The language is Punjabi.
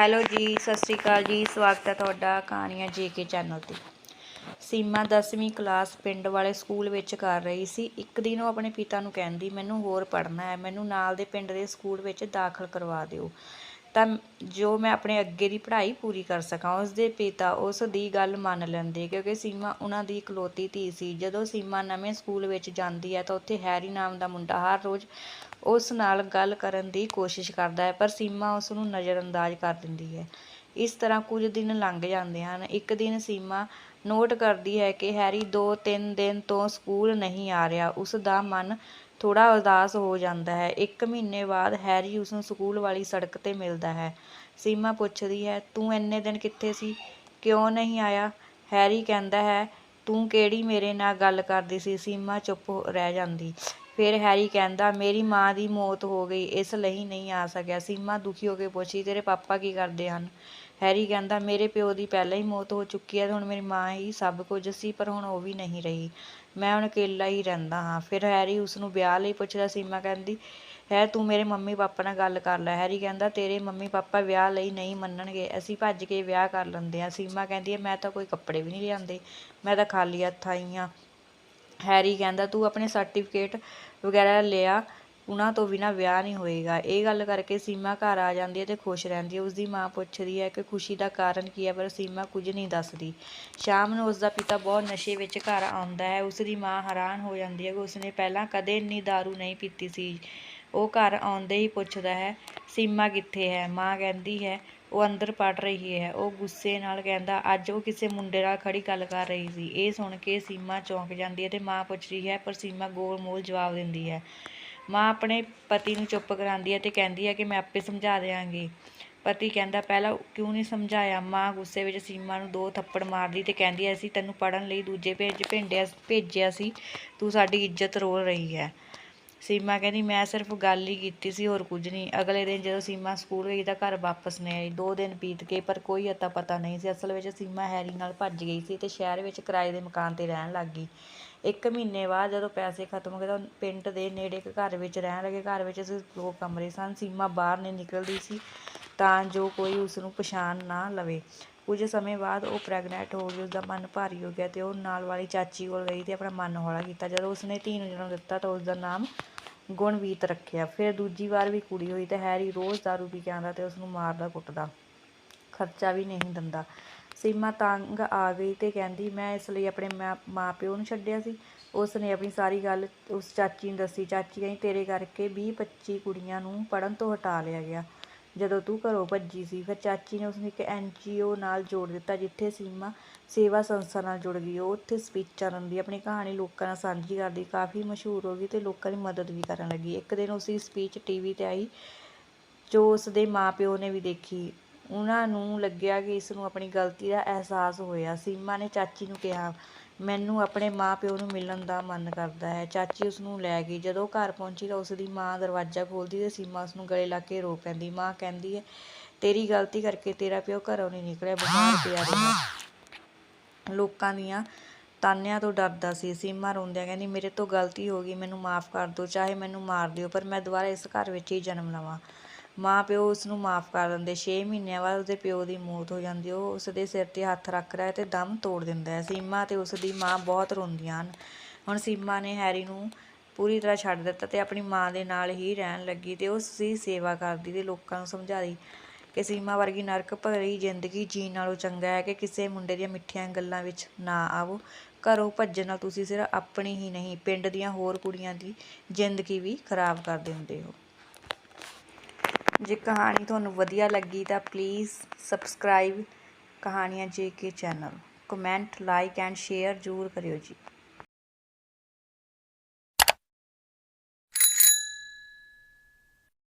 ਹੈਲੋ ਜੀ, ਸਤਿ ਸ਼੍ਰੀ ਅਕਾਲ ਜੀ, ਸਵਾਗਤ ਹੈ ਤੁਹਾਡਾ ਕਹਾਣੀਆਂ ਜੇਕੇ ਚੈਨਲ ਤੇ। ਸੀਮਾ 10ਵੀਂ ਕਲਾਸ ਪਿੰਡ ਵਾਲੇ ਸਕੂਲ ਵਿੱਚ ਕਰ ਰਹੀ ਸੀ। ਇੱਕ ਦਿਨ ਉਹ ਆਪਣੇ ਪਿਤਾ ਨੂੰ ਕਹਿੰਦੀ, ਮੈਨੂੰ ਹੋਰ ਪੜ੍ਹਨਾ ਹੈ, ਮੈਨੂੰ ਨਾਲ ਦੇ ਪਿੰਡ ਦੇ ਸਕੂਲ ਵਿੱਚ ਦਾਖਲ ਕਰਵਾ ਦਿਓ। ਤਾਂ ਜੋ ਮੈਂ ਆਪਣੇ ਅੱਗੇ ਦੀ ਪੜ੍ਹਾਈ ਪੂਰੀ ਕਰ ਸਕਾਂ ਉਸ ਦੇ ਪਿਤਾ ਉਸ ਦੀ ਗੱਲ ਮੰਨ ਲੈਂਦੇ, ਕਿਉਂਕਿ ਸੀਮਾ ਉਹਨਾਂ ਦੀ ਇਕਲੌਤੀ ਧੀ ਸੀ। ਜਦੋਂ ਸੀਮਾ ਨਵੇਂ ਸਕੂਲ ਵਿੱਚ ਜਾਂਦੀ ਹੈ ਤਾਂ ਉੱਥੇ ਹੈਰੀ ਨਾਮ ਦਾ ਮੁੰਡਾ ਹਰ ਰੋਜ਼ ਉਸ ਨਾਲ ਗੱਲ ਕਰਨ ਦੀ ਕੋਸ਼ਿਸ਼ ਕਰਦਾ ਹੈ, ਪਰ ਸੀਮਾ ਉਸ ਨੂੰ ਨਜ਼ਰਅੰਦਾਜ਼ ਕਰ ਦਿੰਦੀ ਹੈ। ਇਸ ਤਰ੍ਹਾਂ ਕੁਝ ਦਿਨ ਲੰਘ ਜਾਂਦੇ ਹਨ। ਇੱਕ ਦਿਨ ਸੀਮਾ ਨੋਟ ਕਰਦੀ ਹੈ ਕਿ ਹੈਰੀ ਦੋ ਤਿੰਨ ਦਿਨ ਤੋਂ ਸਕੂਲ ਨਹੀਂ ਆ ਰਿਹਾ। ਉਸ ਦਾ ਮਨ ਥੋੜਾ ਉਦਾਸ ਹੋ ਜਾਂਦਾ ਹੈ। ਇੱਕ ਮਹੀਨੇ ਬਾਅਦ ਹੈਰੀ ਉਸਨੂੰ ਸਕੂਲ ਵਾਲੀ ਸੜਕ ਤੇ ਮਿਲਦਾ ਹੈ। ਸੀਮਾ ਪੁੱਛਦੀ ਹੈ, ਤੂੰ ਇੰਨੇ ਦਿਨ ਕਿੱਥੇ ਸੀ? ਕਿਉਂ ਨਹੀਂ ਆਇਆ? ਹੈਰੀ ਕਹਿੰਦਾ ਹੈ, ਤੂੰ ਕਿਹੜੀ ਮੇਰੇ ਨਾਲ ਗੱਲ ਕਰਦੀ ਸੀ? ਸੀਮਾ ਚੁੱਪ ਰਹਿ ਜਾਂਦੀ। ਫਿਰ ਹੈਰੀ ਕਹਿੰਦਾ, ਮੇਰੀ ਮਾਂ ਦੀ ਮੌਤ ਹੋ ਗਈ, ਇਸ ਲਈ ਨਹੀਂ ਆ ਸਕਿਆ। ਸੀਮਾ ਦੁਖੀ ਹੋ ਕੇ ਪੁੱਛੀ, ਤੇਰੇ ਪਾਪਾ ਕੀ ਕਰਦੇ ਹਨ? ਹੈਰੀ ਕਹਿੰਦਾ, ਮੇਰੇ ਪਿਓ ਦੀ ਪਹਿਲਾਂ ਹੀ ਮੌਤ ਹੋ ਚੁੱਕੀ ਹੈ ਤੇ ਹੁਣ ਮੇਰੀ ਮਾਂ ਹੀ ਸਭ ਕੁਝ ਸੀ, ਪਰ ਹੁਣ ਉਹ ਵੀ ਨਹੀਂ ਰਹੀ। ਮੈਂ ਹੁਣ ਇਕੱਲਾ ਹੀ ਰਹਿੰਦਾ ਹਾਂ। ਫਿਰ ਹੈਰੀ ਉਸ ਨੂੰ ਵਿਆਹ ਲਈ ਪੁੱਛਦਾ, ਸੀਮਾ ਕਹਿੰਦੀ, ਹੈ, ਤੂੰ ਮੇਰੇ ਮੰਮੀ ਪਾਪਾ ਨਾਲ ਗੱਲ ਕਰ ਲੈ। ਹੈਰੀ ਕਹਿੰਦਾ, ਤੇਰੇ ਮੰਮੀ ਪਾਪਾ ਵਿਆਹ ਲਈ ਨਹੀਂ ਮੰਨਣਗੇ, ਅਸੀਂ ਭੱਜ ਕੇ ਵਿਆਹ ਕਰ ਲੈਂਦੇ ਹਾਂ। ਸੀਮਾ ਕਹਿੰਦੀ ਹੈ ਮੈਂ ਤਾਂ ਕੋਈ ਕੱਪੜੇ ਵੀ ਨਹੀਂ ਲਿਆਂਦੇ, ਮੈਂ ਤਾਂ ਖਾਲੀ ਹੱਥ ਆਈ ਹਾਂ। ਹੈਰੀ ਕਹਿੰਦਾ, ਤੂੰ ਆਪਣੇ ਸਰਟੀਫਿਕੇਟ ਵਗੈਰਾ ਲਿਆ, ਉਹਨਾਂ ਤੋਂ ਬਿਨਾਂ ਵਿਆਹ ਨਹੀਂ ਹੋਏਗਾ। ਇਹ ਗੱਲ ਕਰਕੇ ਸੀਮਾ ਘਰ ਆ ਜਾਂਦੀ ਹੈ ਤੇ ਖੁਸ਼ ਰਹਿੰਦੀ ਹੈ। ਉਸਦੀ ਮਾਂ ਪੁੱਛਦੀ ਹੈ ਕਿ ਖੁਸ਼ੀ ਦਾ ਕਾਰਨ ਕੀ ਹੈ, ਪਰ ਸੀਮਾ ਕੁਝ ਨਹੀਂ ਦੱਸਦੀ। ਸ਼ਾਮ ਨੂੰ ਉਸਦਾ ਪਿਤਾ ਬਹੁਤ ਨਸ਼ੇ ਵਿੱਚ ਘਰ ਆਉਂਦਾ ਹੈ। ਉਸਦੀ ਮਾਂ ਹੈਰਾਨ ਹੋ ਜਾਂਦੀ ਹੈ ਕਿ ਉਸਨੇ ਪਹਿਲਾਂ ਕਦੇ ਇੰਨੀ दारू ਨਹੀਂ ਪੀਤੀ ਸੀ। ਉਹ ਘਰ ਆਉਂਦੇ ਹੀ ਪੁੱਛਦਾ ਹੈ, ਸੀਮਾ ਕਿੱਥੇ ਹੈ? ਮਾਂ ਕਹਿੰਦੀ ਹੈ ਉਹ ਅੰਦਰ ਪੜ ਰਹੀ ਹੈ। ਉਹ ਗੁੱਸੇ ਨਾਲ ਕਹਿੰਦਾ, ਅੱਜ ਉਹ ਕਿਸੇ ਮੁੰਡੇ ਨਾਲ ਖੜੀ ਗੱਲ ਕਰ ਰਹੀ ਸੀ। ਇਹ ਸੁਣ ਕੇ ਸੀਮਾ ਚੌਂਕ ਜਾਂਦੀ ਹੈ ਤੇ ਮਾਂ ਪੁੱਛਦੀ ਹੈ, ਪਰ ਸੀਮਾ ਗੋਲ-ਮੋਲ ਜਵਾਬ ਦਿੰਦੀ ਹੈ। ਮਾਂ ਆਪਣੇ ਪਤੀ ਨੂੰ ਚੁੱਪ ਕਰਾਉਂਦੀ ਹੈ ਤੇ ਕਹਿੰਦੀ ਹੈ ਕਿ ਮੈਂ ਆਪੇ ਸਮਝਾ ਦਿਆਂਗੀ। ਪਤੀ ਕਹਿੰਦਾ, ਪਹਿਲਾਂ ਕਿਉਂ ਨਹੀਂ ਸਮਝਾਇਆ? ਮਾਂ ਗੁੱਸੇ ਵਿੱਚ ਸੀਮਾ ਨੂੰ ਦੋ ਥੱਪੜ ਮਾਰਦੀ ਤੇ ਕਹਿੰਦੀ ਹੈ ਅਸੀਂ ਤੈਨੂੰ ਪੜਨ ਲਈ ਦੂਜੇ ਭੇਜ, ਭੇਂਡਿਆ, ਭੇਜਿਆ ਸੀ। ਤੂੰ ਸਾਡੀ ਇੱਜ਼ਤ ਰੋਲ ਰਹੀ ਹੈ। ਸੀਮਾ ਕਹਿੰਦੀ, ਮੈਂ ਸਿਰਫ ਗੱਲ ਹੀ ਕੀਤੀ ਸੀ, ਹੋਰ ਕੁਝ ਨਹੀਂ। ਅਗਲੇ ਦਿਨ ਜਦੋਂ ਸੀਮਾ ਸਕੂਲ ਗਈ ਤਾਂ ਘਰ ਵਾਪਸ ਨਹੀਂ ਆਈ। ਦੋ ਦਿਨ ਬੀਤ ਗਏ, ਪਰ ਕੋਈ ਅਤਾ ਪਤਾ ਨਹੀਂ ਸੀ। ਅਸਲ ਵਿੱਚ ਸੀਮਾ ਹੈਰੀ ਨਾਲ ਭੱਜ ਗਈ ਸੀ ਤੇ ਸ਼ਹਿਰ ਵਿੱਚ ਕਿਰਾਏ ਦੇ ਮਕਾਨ ਤੇ ਰਹਿਣ ਲੱਗ ਗਈ। ਇੱਕ ਮਹੀਨੇ ਬਾਅਦ ਜਦੋਂ ਪੈਸੇ ਖਤਮ ਹੋ ਗਏ ਤਾਂ ਪਿੰਡ ਦੇ ਨੇੜੇ ਇੱਕ ਘਰ ਵਿੱਚ ਰਹਿਣ ਲੱਗੇ। ਘਰ ਵਿੱਚ ਸਿਰਫ ਦੋ ਕਮਰੇ ਸਨ। ਸੀਮਾ ਬਾਹਰ ਨਹੀਂ ਨਿਕਲਦੀ ਸੀ ਤਾਂ ਜੋ ਕੋਈ ਉਸ ਨੂੰ ਪਛਾਣ ਨਾ ਲਵੇ। ਕੁਝ ਸਮੇਂ ਬਾਅਦ ਉਹ ਪ੍ਰੈਗਨੈਂਟ ਹੋ ਗਈ, ਉਸਦਾ ਮਨ ਭਾਰੀ ਹੋ ਗਿਆ ਤੇ ਉਹ ਨਾਲ ਵਾਲੀ ਚਾਚੀ ਕੋਲ ਗਈ ਤੇ ਆਪਣਾ ਮਨ ਹੌਲਾ ਕੀਤਾ। ਜਦੋਂ ਉਸਨੇ ਧੀ ਨੂੰ ਜਨਮ ਦਿੱਤਾ ਤਾਂ ਉਸਦਾ ਨਾਮ ਗੁਣਵੀਤ ਰੱਖਿਆ। ਫਿਰ ਦੂਜੀ ਵਾਰ ਵੀ ਕੁੜੀ ਹੋਈ ਤਾਂ ਹੈਰੀ ਰੋਜ਼ ਦਾਰੂ ਪੀ ਕੇ ਆਉਂਦਾ ਤੇ ਉਸ ਨੂੰ ਮਾਰਦਾ ਕੁੱਟਦਾ। ਖਰਚਾ ਵੀ ਨਹੀਂ ਦਿੰਦਾ। ਸੀਮਾ ਤੰਗ ਆ ਗਈ ਤੇ ਕਹਿੰਦੀ, ਮੈਂ ਇਸ ਲਈ ਆਪਣੇ ਮਾਂ ਮਾਂ ਪਿਓ ਨੂੰ ਛੱਡਿਆ ਸੀ। ਉਸ ਨੇ ਆਪਣੀ ਸਾਰੀ ਗੱਲ ਉਸ ਚਾਚੀ ਨੂੰ ਦੱਸੀ। ਚਾਚੀ ਕਹਿੰਦੀ, ਤੇਰੇ ਕਰਕੇ 20 25 ਕੁੜੀਆਂ ਨੂੰ ਪੜਨ ਤੋਂ ਹਟਾ ਲਿਆ ਗਿਆ। ਜਦੋਂ ਤੂੰ ਘਰੋਂ ਭੱਜੀ ਸੀ, ਫਿਰ ਚਾਚੀ ਨੇ ਉਸਨੂੰ ਇੱਕ ਐਨਜੀਓ ਨਾਲ ਜੋੜ ਦਿੱਤਾ, ਜਿੱਥੇ ਸੀਮਾ ਸੇਵਾ ਸੰਸਥਾ ਨਾਲ ਜੁੜ ਗਈ। ਉਹ ਉੱਥੇ ਸਪੀਚਾਂ ਦਿੰਦੀ ਆਪਣੀ ਕਹਾਣੀ ਲੋਕਾਂ ਨਾਲ ਸਾਂਝੀ ਕਰਦੀ, ਕਾਫੀ ਮਸ਼ਹੂਰ ਹੋ ਗਈ ਤੇ ਲੋਕਾਂ ਦੀ ਮਦਦ ਵੀ ਕਰਨ ਲੱਗੀ। ਇੱਕ ਦਿਨ ਉਸਦੀ ਸਪੀਚ ਟੀਵੀ ਤੇ ਆਈ, ਜੋ ਉਸਦੇ ਮਾਪਿਓ ਨੇ ਵੀ ਦੇਖੀ। ਉਹਨਾਂ ਨੂੰ ਲੱਗਿਆ ਕਿ ਇਸ ਨੂੰ ਆਪਣੀ ਗਲਤੀ ਦਾ ਅਹਿਸਾਸ ਹੋਇਆ। ਸੀਮਾ ਨੇ ਚਾਚੀ ਨੂੰ ਕਿਹਾ, ਮੈਨੂੰ ਆਪਣੇ ਮਾਂ ਪਿਓ ਨੂੰ ਮਿਲਣ ਦਾ ਮਨ ਕਰਦਾ ਹੈ। ਚਾਚੀ ਉਸ ਨੂੰ ਲੈ ਗਈ। ਜਦੋਂ ਘਰ ਪਹੁੰਚੀ ਤਾਂ ਉਸ ਦੀ ਮਾਂ ਦਰਵਾਜ਼ਾ ਖੋਲ੍ਹਦੀ ਤੇ ਸੀਮਾ ਉਸ ਨੂੰ ਗਲੇ ਲਾ ਕੇ ਰੋ ਪੈਂਦੀ। ਮਾਂ ਕਹਿੰਦੀ ਹੈ, ਤੇਰੀ ਗਲਤੀ ਕਰਕੇ ਤੇਰਾ ਪਿਓ ਘਰੋਂ ਨਹੀਂ ਨਿਕਲਿਆ ਬਿਮਾਰ ਪਿਆ ਰਿਹਾ। ਲੋਕਾਂ ਦੀਆਂ ਤਾਨਿਆਂ ਤੋਂ ਡਰਦਾ ਸੀ। ਸੀਮਾ ਰੋਂਦਿਆਂ ਕਹਿੰਦੀ, ਮੇਰੇ ਤੋਂ ਗਲਤੀ ਹੋ ਗਈ, ਮੈਨੂੰ ਮਾਫ ਕਰ ਦਿਓ, ਚਾਹੇ ਮੈਨੂੰ ਮਾਰ ਦਿਓ, ਪਰ ਮੈਂ ਦੁਬਾਰਾ ਇਸ ਘਰ ਵਿੱਚ ਹੀ ਜਨਮ ਲਵਾਂ। ਮਾਂ ਪਿਓ ਉਸ ਨੂੰ ਮਾਫ ਕਰ ਦਿੰਦੇ 6 ਮਹੀਨਿਆਂ ਬਾਅਦ ਉਸਦੇ ਪਿਓ ਦੀ ਮੌਤ ਹੋ ਜਾਂਦੀ ਉਹ ਉਸ ਦੇ ਸਿਰ ਤੇ ਹੱਥ ਰੱਖਦਾ ਹੈ ਤੇ ਦਮ ਤੋੜ ਦਿੰਦਾ ਹੈ। ਸੀਮਾ ਤੇ ਉਸ ਦੀ ਮਾਂ ਬਹੁਤ ਰੋਂਦੀਆਂ ਹਨ। ਹੁਣ ਸੀਮਾ ਨੇ ਹੈਰੀ ਨੂੰ ਪੂਰੀ ਤਰ੍ਹਾਂ ਛੱਡ ਦਿੱਤਾ ਤੇ ਆਪਣੀ ਮਾਂ ਦੇ ਨਾਲ ਹੀ ਰਹਿਣ ਲੱਗੀ ਤੇ ਉਸ ਦੀ ਸੇਵਾ ਕਰਦੀ ਤੇ ਲੋਕਾਂ ਨੂੰ ਸਮਝਾਦੀ ਕਿ ਸੀਮਾ ਵਰਗੀ ਨਰਕ ਭਰੀ ਜ਼ਿੰਦਗੀ ਜੀਣ ਨਾਲੋਂ ਚੰਗਾ ਹੈ ਕਿ ਕਿਸੇ ਮੁੰਡੇ ਦੀਆਂ ਮਿੱਠੀਆਂ ਗੱਲਾਂ ਵਿੱਚ ਨਾ ਆਵੋ। ਘਰੋਂ ਭੱਜਣ ਨਾਲ ਤੁਸੀਂ ਸਿਰਫ ਆਪਣੀ ਹੀ ਨਹੀਂ, ਪਿੰਡ ਦੀਆਂ ਹੋਰ ਕੁੜੀਆਂ ਦੀ ਜ਼ਿੰਦਗੀ ਵੀ ਖਰਾਬ ਕਰ ਦਿੰਦੇ ਹੋ। ਜੇ ਕਹਾਣੀ ਤੁਹਾਨੂੰ ਵਧੀਆ ਲੱਗੀ ਤਾਂ ਪਲੀਜ਼ ਸਬਸਕ੍ਰਾਈਬ ਕਹਾਣੀਆਂ JK channel comment like and share ਜ਼ਰੂਰ ਕਰਿਓ ਜੀ।